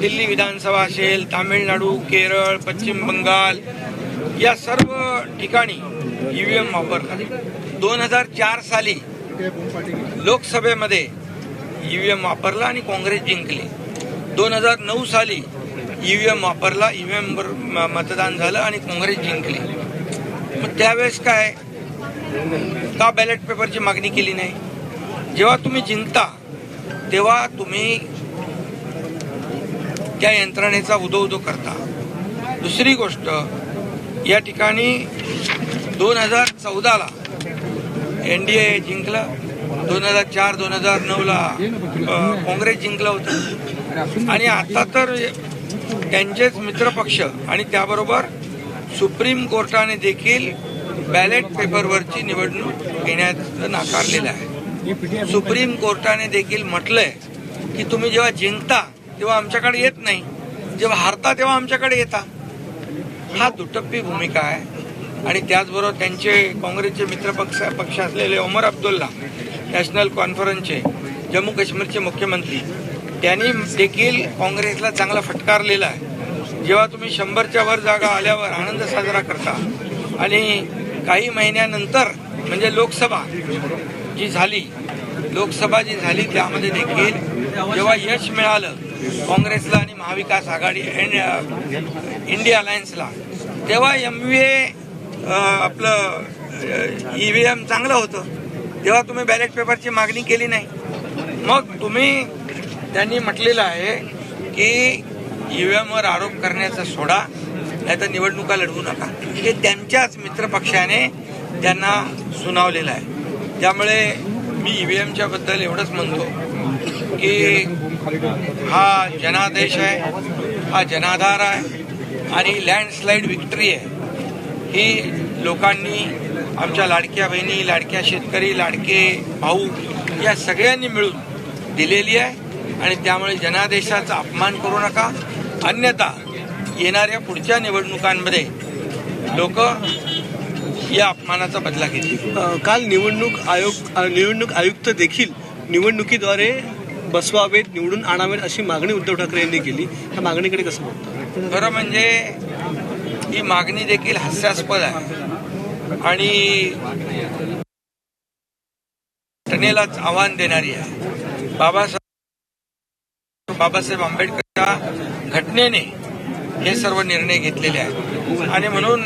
दिल्ली विधानसभा असेल तामिळनाडू केरळ पश्चिम बंगाल या सर्व ठिकाणी ईव्हीएम वापरतात. दोन हजार चार साली लोकसभेमध्ये ईव्हीएम वापरला आणि काँग्रेस जिंकली. दोन हजार नऊ साली ईव्हीएम वापरला ईव्हीएम वर म- मतदान झालं आणि काँग्रेस जिंकली. मग त्यावेळेस काय? का बॅलेट पेपरची मागणी केली नाही? जेव्हा तुम्ही जिंकता तेव्हा तुम्ही त्या यंत्रणेचा उदो उदो करता. दुसरी गोष्ट या ठिकाणी दोन हजार चौदाला एन डी ए जिंकलं. दोन हजार चार दोन हजार नऊला काँग्रेस जिंकलं होतं. आणि आता तर त्यांचेच मित्रपक्ष आणि त्याबरोबर सुप्रीम कोर्टाने देखील बॅलेट पेपरवरची निवडणूक घेण्याचं नाकारलेलं आहे. सुप्रीम कोर्टाने देखील म्हटलंय की तुम्ही जेव्हा जिंकता तेव्हा आमच्याकडे येत नाही. जेव्हा हारता तेव्हा आमच्याकडे येता. हा दुटप्पी भूमिका आहे. आणि त्याचबरोबर त्यांचे काँग्रेसचे मित्रपक्ष पक्ष असलेले ओमर अब्दुल्ला नॅशनल कॉन्फरन्सचे जम्मू काश्मीरचे मुख्यमंत्री त्यांनी देखील काँग्रेसला चांगला फटकारलेला आहे. जेव्हा तुम्ही शंभरच्या वर जागा आल्यावर आनंद साजरा करता आणि काही महिन्यानंतर म्हणजे लोकसभा जी झाली लोकसभा जी झाली त्यामध्ये देखील जेव्हा यश मिळालं काँग्रेसला आणि महाविकास आघाडी इंडिया अलायन्सला. तेव्हा एम व्ही ए आपलं ई व्ही एम चांगलं होतं. तेव्हा तुम्ही बॅलेट पेपरची मागणी केली नाही. मग तुम्ही त्यांनी म्हटलेलं आहे की ई व्ही एमवर आरोप करण्याचा सोडा नाही तर निवडणुका लढवू नका. हे त्यांच्याच मित्रपक्षाने त्यांना सुनावलेलं आहे. त्यामुळे मी ई व्ही एमच्याबद्दल एवढंच म्हणतो की हा जनादेश आहे हा जनाधार आहे आणि लँडस्लाईड विक्ट्री आहे. ही लोकांनी आमच्या लाडक्या बहिणी लाडक्या शेतकरी लाडके भाऊ या सगळ्यांनी मिळून दिलेली आहे आणि त्यामुळे जनादेशाचा अपमान करू नका. अन्यथा येणाऱ्या पुढच्या निवडणुकांमध्ये लोक या अपमानाचा बदला घेतील. काल निवडणूक आयोग निवडणूक आयुक्त देखील निवडणुकीद्वारे बसवावेत निवडून आणावेत अशी मागणी उद्धव ठाकरे यांनी केली. त्या मागणीकडे कसं बघतो? खरं म्हणजे ही मागणी देखील हास्यास्पद आहे. आणि घटनेलाच आव्हान देणारी आहे. बाबासाहेब बाबासाहेब आंबेडकरच्या घटनेने हे सर्व निर्णय घेतलेले आहेत. आणि म्हणून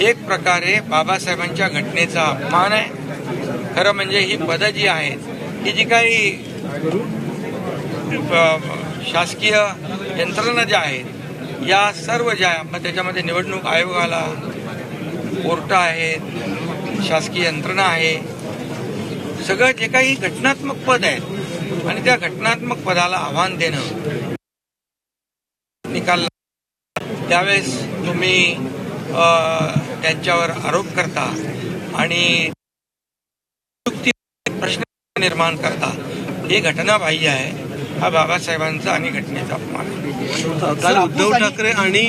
एक प्रकारे बाबासाहेबांच्या घटनेचा अपमान आहे. खरं म्हणजे ही पदं जी आहेत ही जी काही शासकीय यंत्रणा ज्या आहेत या सर्व ज्या मग त्याच्यामध्ये निवडणूक आयोगाला कोर्ट आहेत शासकीय यंत्रणा आहे सगळं जे काही घटनात्मक पद आहेत आणि त्या घटनात्मक पदाला आव्हान देणं निकाल त्यावेळेस तुम्ही त्यांच्यावर आरोप करता आणि प्रश्न निर्माण करता. हे घटना बाह्य आहे. हा बाबासाहेबांचा आणि घटनेचा अपमान. काल उद्धव ठाकरे आणि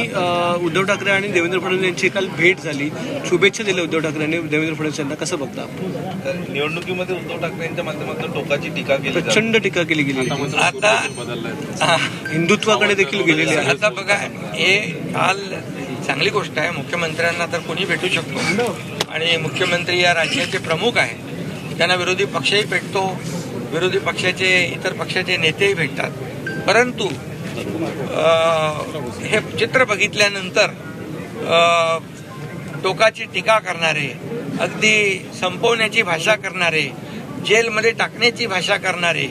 उद्धव ठाकरे आणि देवेंद्र फडणवीस यांची काल भेट झाली. शुभेच्छा दिल्या उद्धव ठाकरे यांनी देवेंद्र फडणवीस यांना. कसं बघता निवडणुकीमध्ये उद्धव ठाकरे यांच्या माध्यमातून टोकाची टीका केली. प्रचंड टीका केली गेली आता हा, हिंदुत्वाकडे देखील गेलेली आहे. आता बघा हे काल चांगली गोष्ट आहे. मुख्यमंत्र्यांना तर कोणी भेटू शकतो. आणि मुख्यमंत्री या राज्याचे प्रमुख आहेत. त्यांना विरोधी पक्षही भेटतो. विरोधी पक्षाचे इतर पक्षाचे नेतेही भेटतात. परंतु हे चित्र बघितल्यानंतर टोकाची टीका करणारे अगदी संपवण्याची भाषा करणारे जेलमध्ये टाकण्याची भाषा करणारे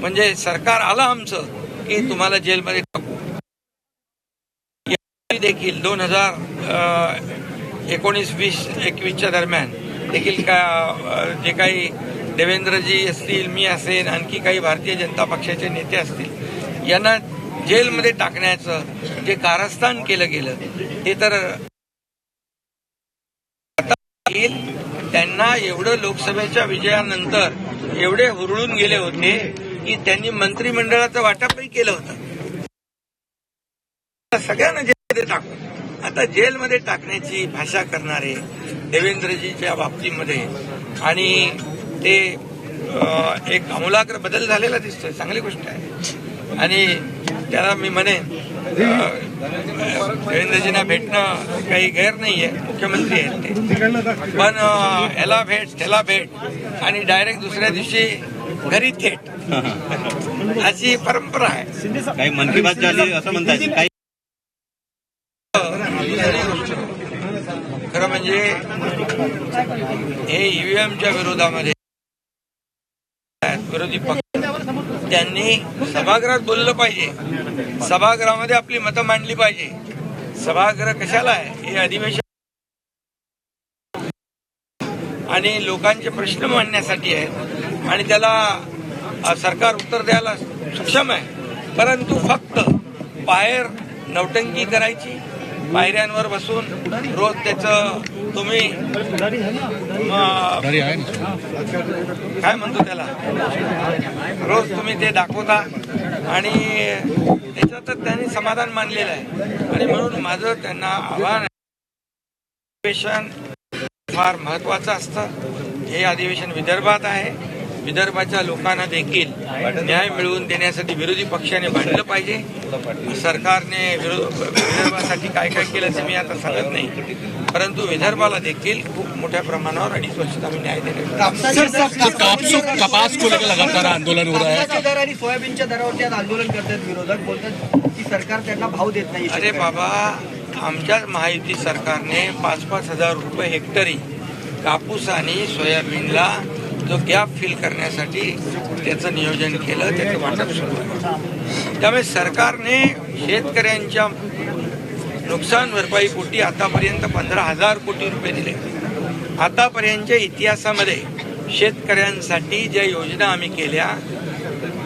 म्हणजे सरकार आलं आमचं की तुम्हाला जेलमध्ये टाकू. देखील दोन हजार एकोणीस वीस एकवीसच्या दरम्यान देखील का जे काही देवेंद्रजी असतील मी असेल आणखी काही भारतीय जनता पक्षाचे नेते असतील यांना जेलमध्ये टाकण्याचं जे कारस्थान केलं गेलं ते तर त्यांना एवढं लोकसभेच्या विजयानंतर एवढे हुरळून गेले होते की त्यांनी मंत्रिमंडळाचं वाटपही केलं होतं. सगळ्यांना जेलमध्ये टाकून आता जेलमध्ये टाकण्याची भाषा करणारे देवेंद्रजीच्या बाबतीमध्ये आणि ते एक आमूलाग्र बदल झालेला दिसतोय. चांगली गोष्ट आहे. आणि त्याला मी म्हणेन देवेंद्रजींना भेटणं काही गैर नाही आहे मुख्यमंत्री आहेत ते. पण याला भेट त्याला भेट. आणि डायरेक्ट दुसऱ्या दिवशी घरी थेट. अशी परंपरा आहे. काही मन की बात झाली असं म्हणतात काही खरं म्हणजे हे ईव्हीएमच्या विरोधामध्ये आहेत, विरोधी पक्ष त्यांनी सभागृहात बोललं पाहिजे. सभागृहामध्ये आपली मतं मांडली पाहिजे. सभागृह कशाला आहे? हे अधिवेशन आणि लोकांचे प्रश्न मांडण्यासाठी आहे. आणि त्याला सरकार उत्तर द्यायला सक्षम आहे. परंतु फक्त बाहेर नौटंकी करायची पायऱ्यांवर बसून रोज त्याचं तुम्ही काय म्हणतो त्याला? रोज तुम्ही ते दाखवता आणि त्याच्यातच त्यांनी समाधान मानलेलं आहे. आणि म्हणून माझं त्यांना आव्हान अधिवेशन फार महत्वाचं असतं. हे अधिवेशन विदर्भात आहे. विदर्भाच्या लोकांना देखील न्याय मिळवून देण्यासाठी विरोधी पक्षाने भांडलं पाहिजे. सरकारने विदर्भासाठी काय काय केलं ते मी आता सांगत नाही. परंतु विदर्भाला देखील खूप मोठ्या प्रमाणावर अडीच वर्षात आम्ही न्याय देण्याचा सर कपास को लेकर लगातार आंदोलन हो है। आणि सोयाबीनच्या दरावरती आज आंदोलन करतात विरोधक. बोलतात की सरकार त्यांना भाव देत नाही. अरे बाबा आमच्याच महायुती सरकारने पाच पाच हजार रुपये हेक्टरी कापूस आणि सोयाबीनला जो गॅप फिल करण्यासाठी त्याचं नियोजन केलं त्याचं वाटप सुरू त्यामुळे सरकारने शेतकऱ्यांच्या नुकसान भरपाईपोटी आतापर्यंत पंधरा हजार कोटी रुपये दिले. आतापर्यंतच्या इतिहासामध्ये शेतकऱ्यांसाठी ज्या योजना आम्ही केल्या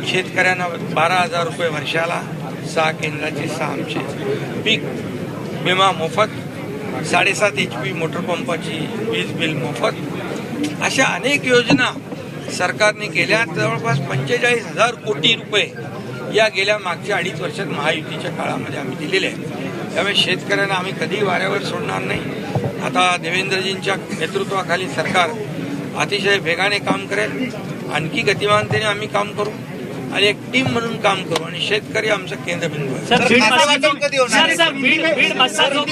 शेतकऱ्यांना बारा हजार रुपये वर्षाला सहा केंद्राचे सहा आमचे पीक विमा मोफत साडेसात एच पी मोटर पंपाची वीज बिल मोफत अशा अनेक योजना सरकारने केल्या. जवळपास पंचेचाळीस हजार कोटी रुपये या गेल्या मागच्या अडीच वर्षात महायुतीच्या काळामध्ये आम्ही दिलेले आहेत. त्यामुळे शेतकऱ्यांना आम्ही कधी वाऱ्यावर सोडणार नाही. आता देवेंद्रजींच्या नेतृत्वाखाली सरकार अतिशय वेगाने काम करेल. आणखी गतिमानतेने आम्ही काम करू. आणि एक टीम म्हणून काम करू आणि शेतकरी आमचं केंद्रबिंदू आहे sir Beed sir sir Beed Beed Massajog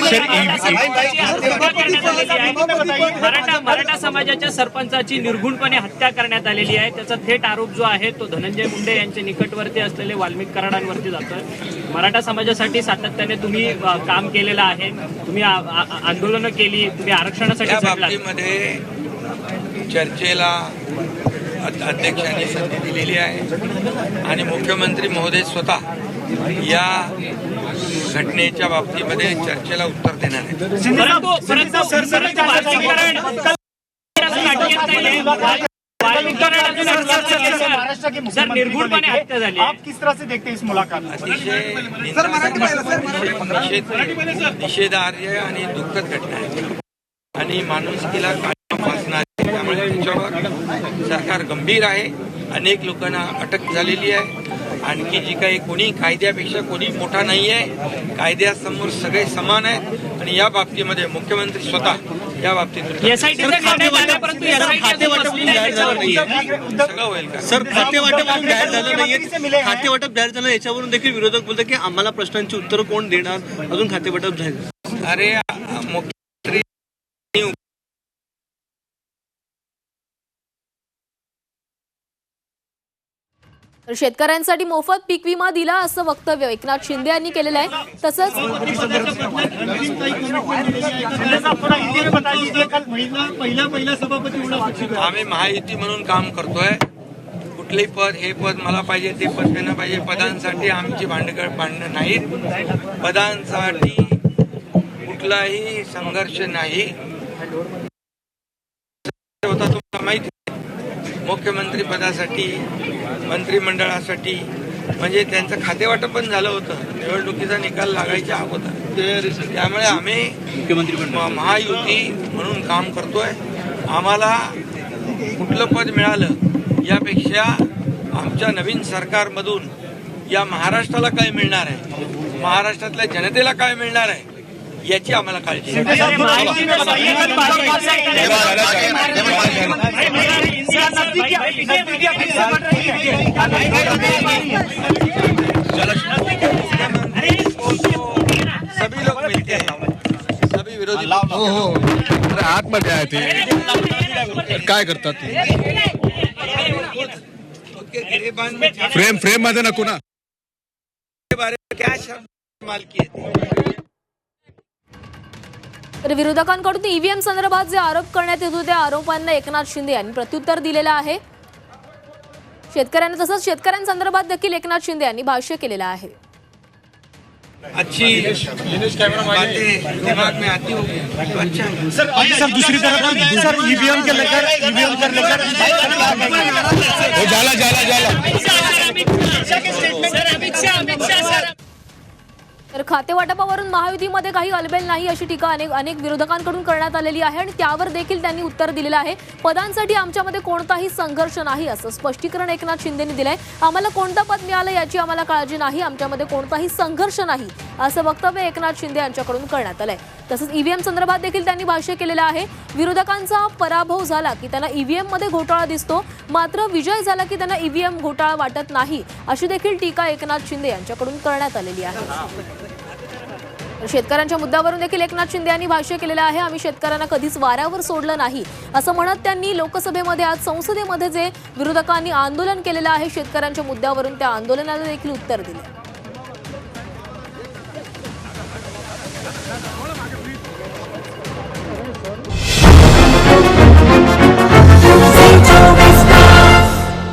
Maratha Maratha समाजाच्या सरपंचाची निर्घुणपणे हत्या करण्यात आलेली आहे त्याचा थेट आरोप जो आहे तो धनंजय मुंडे यांच्या निकटवर्ती असलेले वाल्मिक कराडांवरती जातोय मराठा समाजासाठी सातत्याने तुम्ही काम केलेलं आहे तुम्ही आंदोलनं केली तुम्ही आरक्षणासाठी. बाबतीमध्ये चर्चेला अध्यक्षांनी संधी दिलेली आहे आणि मुख्यमंत्री महोदय स्वतः या घटनेच्या बाबतीमध्ये चर्चेला उत्तर देणार सर. हत्या झाली आहे. आप किस तरह से देखते हैं इस मुलाकात अतिशय निषेध- निषेधार्ह आणि दुःखद घटना आहे आणि माणुसकीला काळजी फासणार आहे. त्यामुळे त्याच्यावर गंभीर आहे. अनेक लोकांना अटक झालेली आहे. आणखी जी काही कोणी कायद्यापेक्षा कोणी मोठा नाही आहे कायद्यासमोर सगळे समान आहेत. आणि या बाबतीमध्ये मुख्यमंत्री स्वतः या बाबतीत झाला. सगळं होईल का? सर खाते वाटप जाहीर झालं नाहीये. खाते वाटप जाहीर झालं याच्यावरून देखील विरोधक बोलतात की आम्हाला प्रश्नांची उत्तरं कोण देणार? अजून खाते वाटप जाहीर अरे मुख्यमंत्री तर शेतकऱ्यांसाठी मोफत पीक विमा दिला असं वक्तव्य एकनाथ शिंदे यांनी केलेलं आहे. तसंच आम्ही महायुती म्हणून काम करतोय. कुठले पद हे पद मला पाहिजे ते पद देणं पाहिजे. पदांसाठी आमची भांडगड भांडणं नाहीत. पदांसाठी कुठलाही संघर्ष नाही. होता तुम्हाला माहिती. आहे. मुख्यमंत्री पदासाठी मंत्रिमंडळासाठी म्हणजे त्यांचं खातेवाटप पण झालं होतं निवडणुकीचा निकाल लागायच्या अगोदर त्यामुळे आम्ही मुख्यमंत्री महायुती म्हणून काम करतोय आम्हाला कुठलं पद मिळालं यापेक्षा आमच्या नवीन सरकारमधून या महाराष्ट्राला काय मिळणार आहे महाराष्ट्रातल्या जनतेला काय मिळणार आहे याची आम्हाला काळजी सभी लोग मिलते हैं। सभी विरोधी हो हो अरे आतमध्ये आहे ते काय करतात ते? खुद के गिरेबान में झाड़ फ्रेम फ्रेममध्ये नको ना के बारे में क्या शब्द इस्तेमाल किए थे? तर विरोधकांकडून ईव्हीएम संदर्भात जे आरोप करण्यात येत होते त्या आरोपांना एकनाथ शिंदे यांनी प्रत्युत्तर दिलेलं आहे. शेतकऱ्यांना तसंच शेतकऱ्यांसंदर्भात देखील एकनाथ शिंदे यांनी भाष्य केलेलं आहे. अच्छी बातें दिमाग में आती होगी. तो अच्छा. सर दुसरी तरफ सर ईवीएम के लेकर ईवीएम कर लेकर. झाला झाला झाला तर खातेवाटपावरून महायुतीमध्ये काही अलबेल नाही अशी टीका अनेक अनेक विरोधकांकडून करण्यात आलेली आहे आणि त्यावर देखील त्यांनी उत्तर दिलेलं आहे. पदांसाठी आमच्यामध्ये कोणताही संघर्ष नाही असं स्पष्टीकरण एकनाथ शिंदेनी दिलंय. आम्हाला कोणतं पद मिळालं याची आम्हाला काळजी नाही. आमच्यामध्ये कोणताही संघर्ष नाही असं वक्तव्य एकनाथ शिंदे यांच्याकडून करण्यात आलंय. तसंच ईव्हीएम संदर्भात देखील त्यांनी भाष्य केलेलं आहे. विरोधकांचा पराभव झाला की त्यांना ईव्हीएममध्ये घोटाळा दिसतो. मात्र विजय झाला की त्यांना ईव्हीएम घोटाळा वाटत नाही अशी देखील टीका एकनाथ शिंदे यांच्याकडून करण्यात आलेली आहे. शेतकऱ्यांच्या मुद्द्यावरून देखील एकनाथ शिंदे यांनी भाष्य केलेलं आहे. आम्ही शेतकऱ्यांना कधीच वाऱ्यावर सोडलं नाही. असं म्हणत त्यांनी लोकसभेमध्ये आज संसदेमध्ये जे विरोधकांनी आंदोलन केलेलं आहे शेतकऱ्यांच्या मुद्द्यावरून त्या आंदोलनाला देखील उत्तर दिलं.